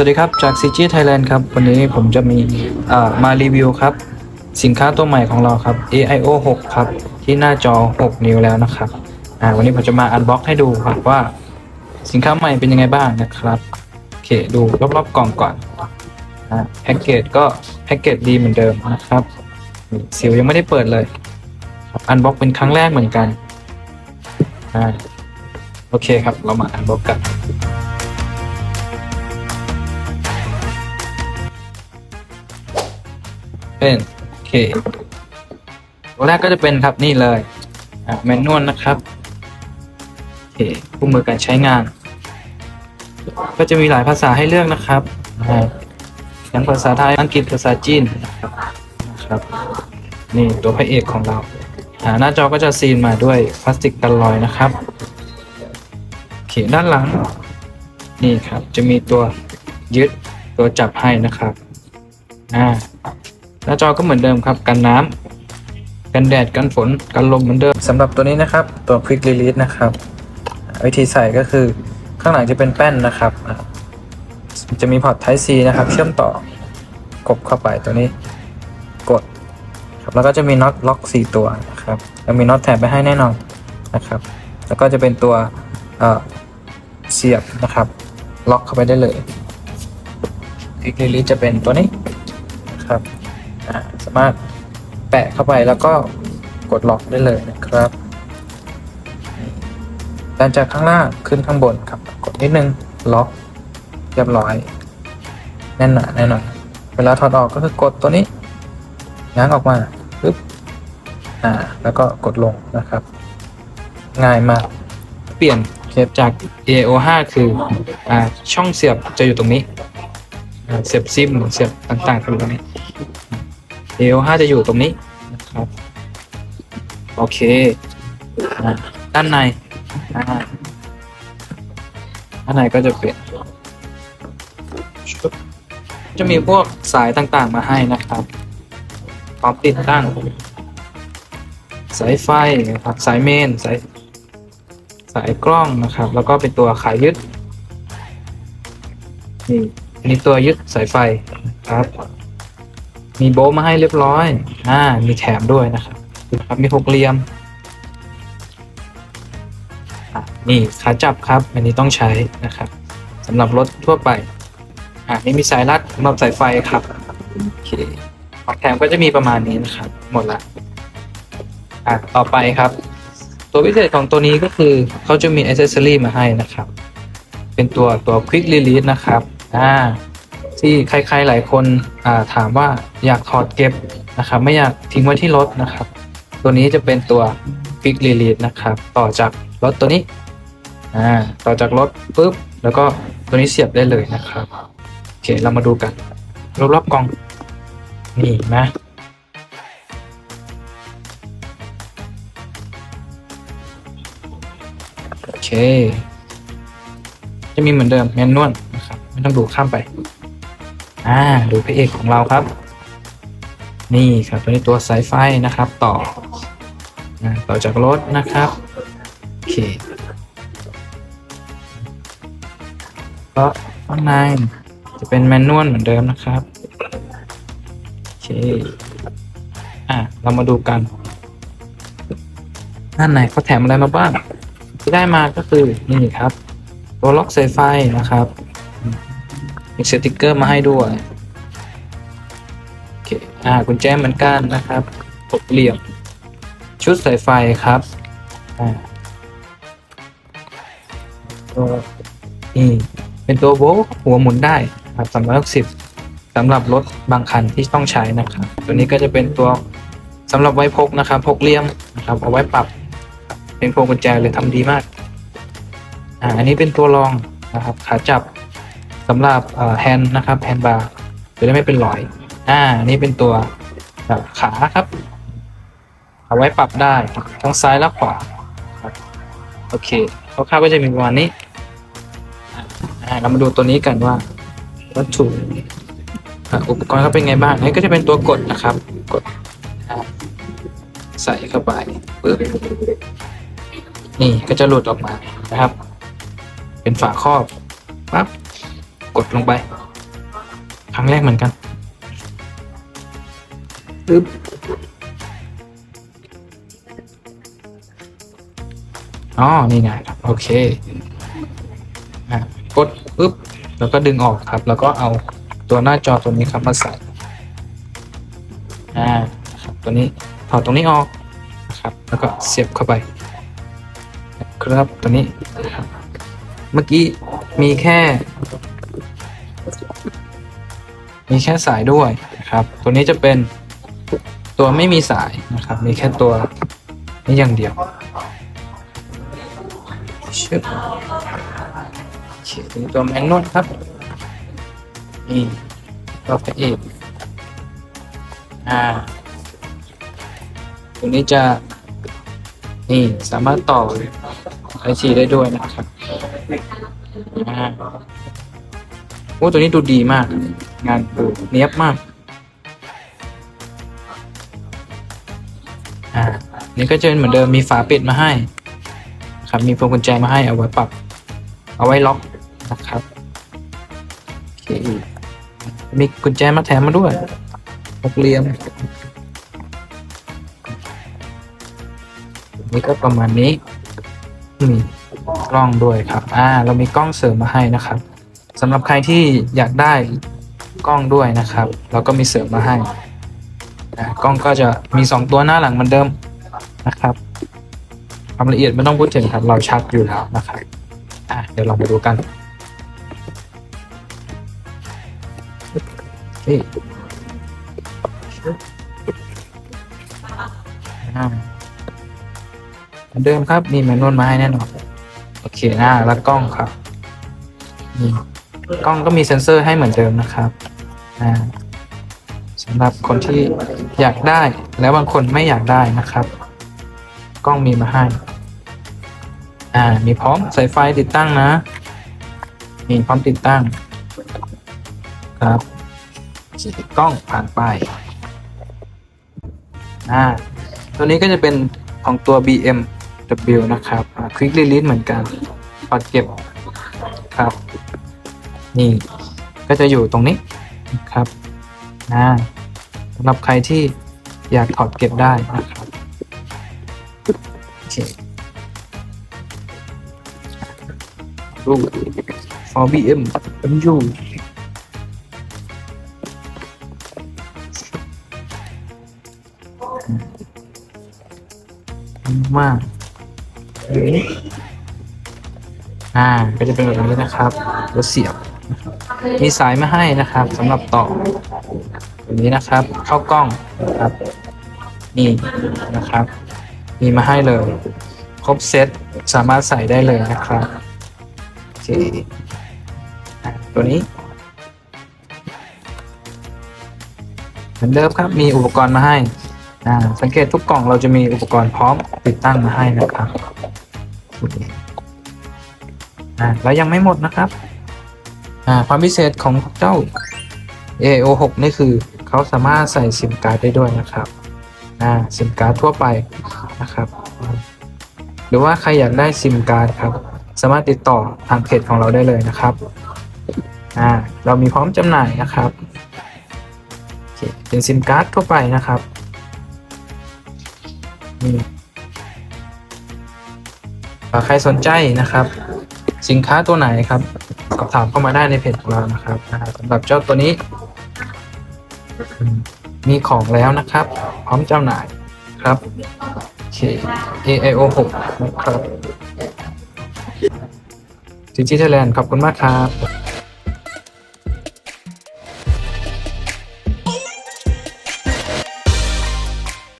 สวัสดีครับจาก CG Thailand ครับ วันนี้ผมจะมีมารีวิวครับ สินค้าตัวใหม่ของเราครับ AIO 6 ครับ ที่หน้าจอ 6 นิ้วแล้วนะครับวันนี้ผมจะมาอันบ็อกให้ดูครับว่า สินค้าใหม่เป็นยังไงบ้างนะครับโอเคดูรอบๆกล่องก่อนแพ็กเกจก็แพ็กเกจดีเหมือนเดิมนะครับนี่ซีลยังไม่ได้เปิดเลยครับอันบ็อกเป็นครั้งแรกเหมือนกันอโอเคครับเรามาอันบ็อกกัน เป็นโอเคตัวแรกก็จะเป็นครับนี่เลยแมนนวลนะครับโอเคคู่มือการใช้งาน ก็จะมีหลายภาษาให้เลือกนะครับอ่าทั้งภาษาไทยอังกฤษภาษาจีนนะครับนี่ตัวพระเอกของเราหน้าจอก็จะซีนมาด้วยพลาสติกกันรอยนะครับโอเคด้านหลัง นี่ครับจะมีตัวยึดตัวจับให้นะครับอ่า หน้าจอก็เหมือนเดิมครับกันน้ำกันแดดกันฝนกันลมเหมือนเดิมสำหรับตัวนี้นะครับตัว Quick Release นะครับวิธีใส่ก็คือข้างหลังจะเป็นแป้นนะครับ จะมีพอร์ต Type C นะครับ เชื่อมต่อกบเข้าไปตัวนี้กดครับแล้วก็จะมีน็อตล็อก4ตัวนะครับแล้วมีน็อตแถมไปให้แน่นอนนะครับ แล้วก็จะเป็นตัวเออเสียบนะครับ ล็อกเข้าไปได้เลย Quick Release จะเป็นตัวนี้นะครับ สามารถแปะเข้าไปแล้วก็กดล็อกได้เลยนะครับดันจากข้างล่างขึ้นข้างบนครับ กดนิดนึงล็อกเรียบร้อย แน่นหนาแน่นอนเวลาถอดออกก็คือกดตัวนี้ง้างออกมาปึ๊บอ่าแล้วก็กดลงนะครับ ง่ายมาก เปลี่ยนเสียบจาก AO5 คืออ่าช่องเสียบจะอยู่ตรงนี้เสียบซิมเสียบต่างๆจะอยู่ตรงนี้ AO5 จะอยู่ตรงนี้นะครับ โอเคอ่าด้านในอ่าด้านในก็จะเปลี่ยนชุดจะมีพวกสายต่างๆมาให้นะครับพร้อมติดตั้ง สายไฟนะครับ สายเมน สาย สายกล้องนะครับ แล้วก็เป็นตัวขายยึด นี่อันนี้ตัวยึดสายไฟครับ มีโบมาให้เรียบร้อย อ่า มีแถมด้วยนะครับครับ มีหกเหลี่ยมนี่ขาจับครับ อันนี้ต้องใช้นะครับสำหรับรถทั่วไป อ่านี่มีสายรัดสำหรับสายไฟครับ โอเคของแถมก็จะมีประมาณนี้นะครับ หมดละ อะ ต่อไปครับ ตัวพิเศษของตัวนี้ก็คือเขาจะมีอ c เซ s ซอรี่มาให้นะครับ เป็นตัวตัว Quick Release นะครับ อ่า ที่ใครๆหลายคนาถามว่าอยากถอดเก็บนะครับไม่อยากทิ้งไว้ที่รถนะครับ ตัวนี้จะเป็นตัว Quick Release นะครับ ต่อจากรถตัวนี้ต่อจากรถปุ๊บแล้วก็ตัวนี้เสียบได้เลยนะครับโอเคเรามาดูกันรอบๆกล่องนี่นะโอเค จะมีเหมือนเดิมแมนนวลนะครับ ไม่ต้องดูข้ามไป อ่าดูพระเอกของเราครับ นี่ครับตัวนี้ตัวสายไฟนะครับต่ออ่าต่อจากรถนะครับโอเคก็ข้างในจะเป็นแมนนวลเหมือนเดิมนะครับโอเคอ่าเรามาดูกันด้านในเขาแถมอะไรมาบ้างที่ได้มาก็คือนี่ครับ ตัวล็อกสายไฟนะครับ มีสติกเกอร์มาให้ด้วยโอเคอ่ากุญแจเหมือนกันนะครับหกเหลี่ยม ชุดสายไฟครับอ่าตัวนี่เป็นตัวโวลต์หัวหมุนได้ครับสามร้อยหกสิบสำหรับรถบางคันที่ต้องใช้นะครับ ตัวนี้ก็จะเป็นตัวสำหรับไว้พกนะครับพกเลี่ยมนะครับเอาไว้ปรับเป็นพวงกุญแจเลยทำดีมากอ่าอันนี้เป็นตัวรองนะครับขาจับ สำหรับแฮนด์นะครับแฮนด์บาร์จะได้ไม่เป็นรอย อ่านี่เป็นตัวแบบขาครับ เอาไว้ปรับได้ทั้งซ้ายและขวาโอเคคร่าวๆก็จะมีประมาณนี้เรามาดูตัวนี้กันว่าวัตถุอ่าอุปกรณ์เขาเป็นไงบ้างนี่ก็จะเป็นตัวกดนะครับ กดใส่เข้าไปปึ๊บนี่ก็จะหลุดออกมานะครับ เป็นฝาครอบปั๊บ กดลงไป ครั้งแรกเหมือนกันปึ๊บอ๋อ นี่ไงครับ โอเคอะกดปึ๊บ แล้วก็ดึงออกครับ แล้วก็เอาตัวหน้าจอตัวนี้ครับมาใส่ อ่านะครับตัวนี้ถอดตรงนี้ออกนะครับ แล้วก็เสียบเข้าไปนะครับ ตัวนี้นะครับเมื่อกี้มีแค่ มีแค่สายด้วยนะครับ ตัวนี้จะเป็นตัวไม่มีสายนะครับ มีแค่ตัวนี้อย่างเดียวชึบโอเคถึงตัวแมนนวลครับนี่ตัวพระเอกอ่าตัวนี้จะนี่สามารถต่อไอซีได้ด้วยนะครับอ่า โอ้ตัวนี้ดูดีมาก งานดูเนี้ยบมาก อ่า นี่ก็จะเป็นเหมือนเดิมมีฝาปิดมาให้ ครับมีพวงกุญแจมาให้เอาไว้ปรับ เอาไว้ล็อกนะครับโอเคมีกุญแจมาแถมมาด้วยหกเหลี่ยมนี่ก็ประมาณนี้มีกล้องด้วยครับ อ่า เรามีกล้องเสริมมาให้นะครับ สำหรับใครที่อยากได้กล้องด้วยนะครับ เราก็มีเสริมมาให้กล้องก็จะมีสองตัวหน้าหลังเหมือนเดิมนะครับความละเอียดไม่ต้องพูดถึงครับ เราชัดอยู่แล้วนะครับอ่าเดี๋ยวลองไปดูกันนี่เหมือนเดิมครับ มีแมนนวลมาให้แน่นอน โอเคหนะแล้วกล้องครับนี่ กล้องก็มีเซ็นเซอร์ให้เหมือนเดิมนะครับสำหรับคนที่อยากได้แล้วบางคนไม่อยากได้นะครับ กล้องมีมาให้อ่ามีพร้อมสายไฟติดตั้งนะ มีพร้อมติดตั้ง ครับกล้องผ่านไปอ่าตัวนี้ก็จะเป็นของตัว BMW นะครับ Quick Release เหมือนกันปอดเก็บครับ นี่ก็จะอยู่ตรงนี้นะครับนะสำหรับใครที่อยากถอดเก็บได้นะครับโอเครูป for BMW มากอ่า ก็จะเป็นแบบนี้นะครับ แล้วเสียบ มีสายมาให้นะครับสำหรับต่อแบบนี้นะครับ เข้ากล้องนะครับนี่นะครับ มีมาให้เลย ครบเซตสามารถใส่ได้เลยนะครับโอเคตัวนี้เหมือนเดิมครับมีอุปกรณ์มาให้สังเกตทุกกล่องเราจะมีอุปกรณ์พร้อมติดตั้งมาให้นะครับแล้วยังไม่หมดนะครับ อ่าความพิเศษของเจ้า AO6 นี่คือเขาสามารถใส่ซิมการ์ดได้ด้วยนะครับอ่าซิมการ์ดทั่วไปนะครับ หรือว่าใครอยากได้ซิมการ์ดครับ สามารถติดต่อทางเพจของเราได้เลยนะครับอ่าเรามีพร้อมจำหน่ายนะครับเป็นซิมการ์ดทั่วไปนะครับนี่ใครสนใจนะครับ สินค้าตัวไหนครับ สอบถามเข้ามาได้ในเพจของเรานะครับสำหรับเจ้าตัวนี้ มีของแล้วนะครับ พร้อมจำหน่ายครับโอเค AIO 6นะครับ g g Thailand ขอบคุณมากครับ